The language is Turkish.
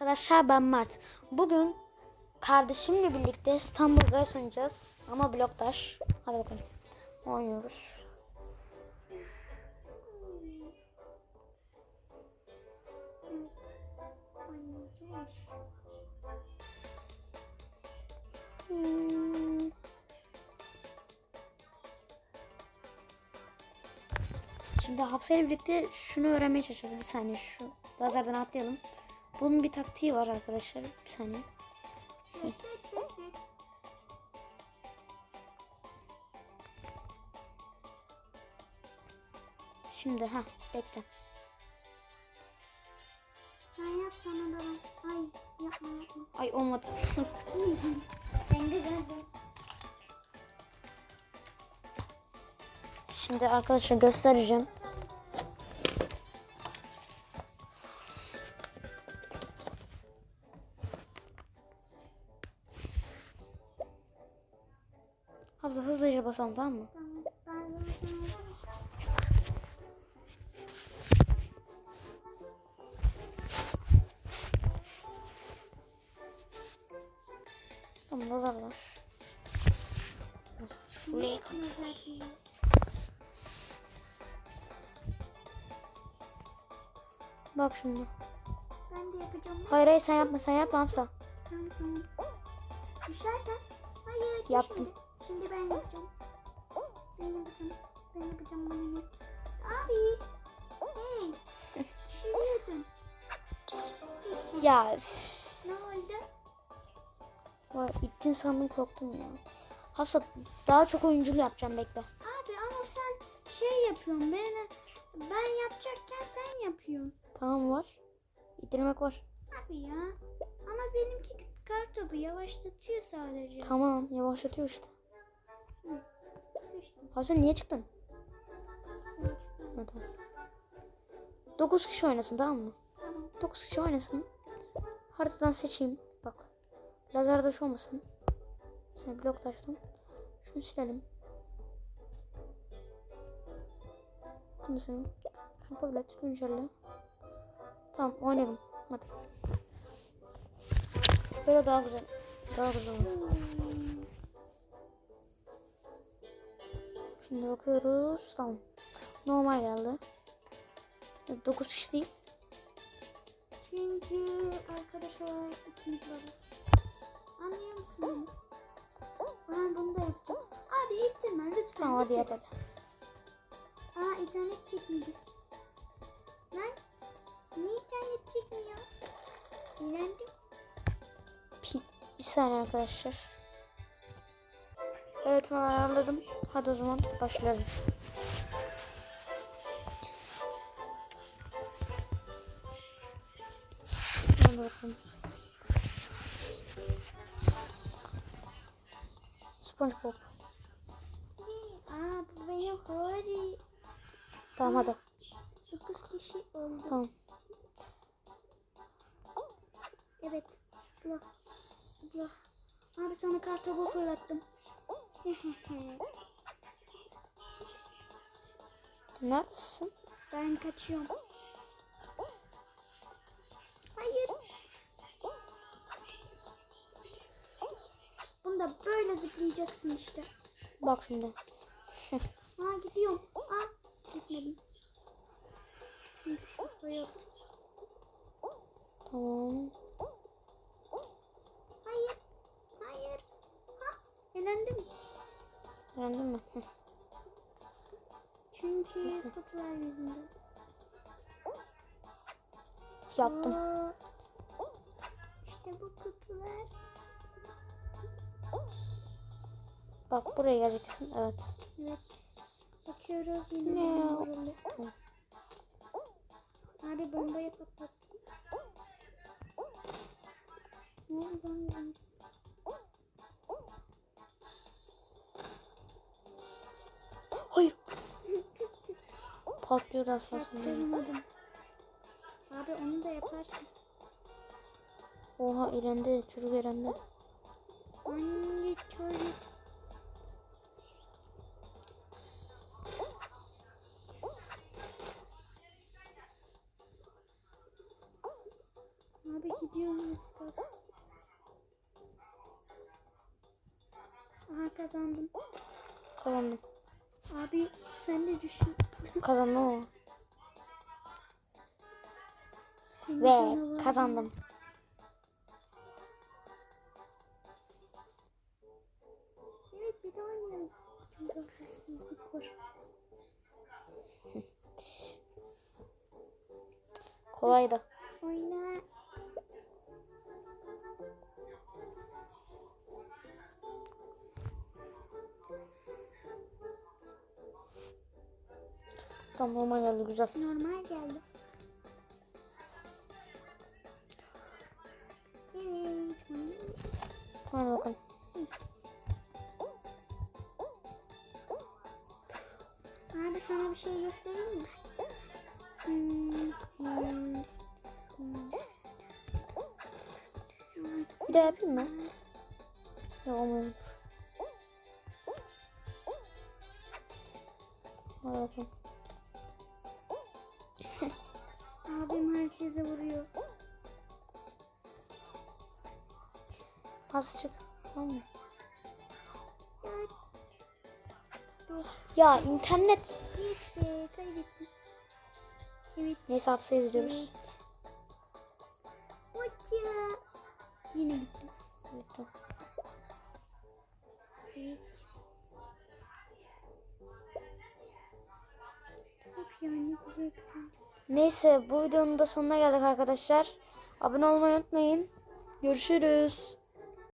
Arkadaşlar ben Mert. Bugün kardeşimle birlikte İstanbul Guys oynayacağız. Ama bloktaş. Hadi bakalım. Oynuyoruz. Şimdi Hafsa ile birlikte şunu öğrenmeye çalışacağız. Bir saniye şu lazerden atlayalım. Bunun bir taktiği var arkadaşlar. Bir saniye. Şimdi ha bekle. Sen yap sana da ben. Ay yapma yapma. Ay olmadı. Sen güzeldin. Şimdi arkadaşlar göstereceğim. Hafıza hızlıca basalım tamam mı? Tamam. Tamam lazer var. Şuraya. Bak şimdi. Ben de yapacağım. Hayır hayır sen yapma sen yapma Hafsa. Tamam tamam. Düşersen. Hayır Yaptım. Şimdi ben yapacağım. Ben yapacağım. Ben yapacağım bunu. Abi. Hey. Düşürüyordun. Ya. Ne oldu? Vay, ittin sandım korktum ya. Hafsa daha çok oyunculu yapacağım bekle. Abi ama sen şey yapıyorsun. Ben, ben yapacakken sen yapıyorsun. Tamam var. İttirmek var. Abi ya. Ama benimki kar topu yavaşlatıyor sadece. Tamam yavaşlatıyor işte. Hafsa niye çıktın? Ha, tamam. 9 kişi oynasın tamam mı? Tamam. 9 kişi oynasın. Haritadan seçeyim. Bak. Lazer taşı olmasın. Sen blok taştım. Şunu silelim. Bunu silelim. Tablet güncelle. Tamam oynayalım. Hadi. Böyle daha güzel. Daha güzel olur. Şimdi bakıyoruz. Tamam. Normal geldi. 9 kişi değil. Çünkü arkadaşlar ikimiz varız. Anlıyor musun? Ben bunu da yapacağım. Abi ittirme lütfen. Tamam hadi yap hadi. Aa internet çekmedi. Lan niye internet çekmiyor? İğrendim. Pi- Bir saniye arkadaşlar. Evet ben ayarladım. Hadi o zaman başlayalım. Hadi bakalım. SpongeBob. Aa bu benim favori. Tamam hadi. 9 kişi oldu. Tamam. Evet. Zıpla. Zıpla. Abi sana kartopu fırlattım. Neredesin? ben kaçıyorum. Hayır. Bunda böyle zıplayacaksın işte. Bak şimdi. Aa gidiyorum. Aa gitmedim. Çünkü şurada yok. Tamam. Hayır. Hayır. Ha elendim. Öğrendin mi? Çünkü kutular yüzünden. Yaptım. Aa, İşte bu kutular. Bak buraya geleceksin. Evet. Evet. Bakıyoruz yine. Ne? Abi bombayı patlattım. Ne oldu Patlıyor aslında. Yaptırmadım. Abi onu da yaparsın. Oha elendi. Çocuk elendi. Hangi çocuk? Abi Gidiyorum az kalsın. Aha kazandım. Kazandım. Abi sen de düşün. Kazandım ama. Senin Ve canavar. kazandım. Evet bir de oynayalım. Var. Kolaydı. Oyna. Tamam normal geldi güzel. Normal geldi. Hadi bakalım. Abi sana bir şey göstereyim mi? Hmm, hmm, hmm. Bir daha yapayım mı? Yok olmuyor. Hadi bakalım. Az çık. Tamam mı? Evet. Dur. Ya internet. Be kaybettim. Evet. Neyse hafıza izliyoruz. Evet. Hoca. Yine gittim. Bitti. Evet. Of ya ne güzel. Neyse bu videonun da sonuna geldik arkadaşlar. Abone olmayı unutmayın. Görüşürüz.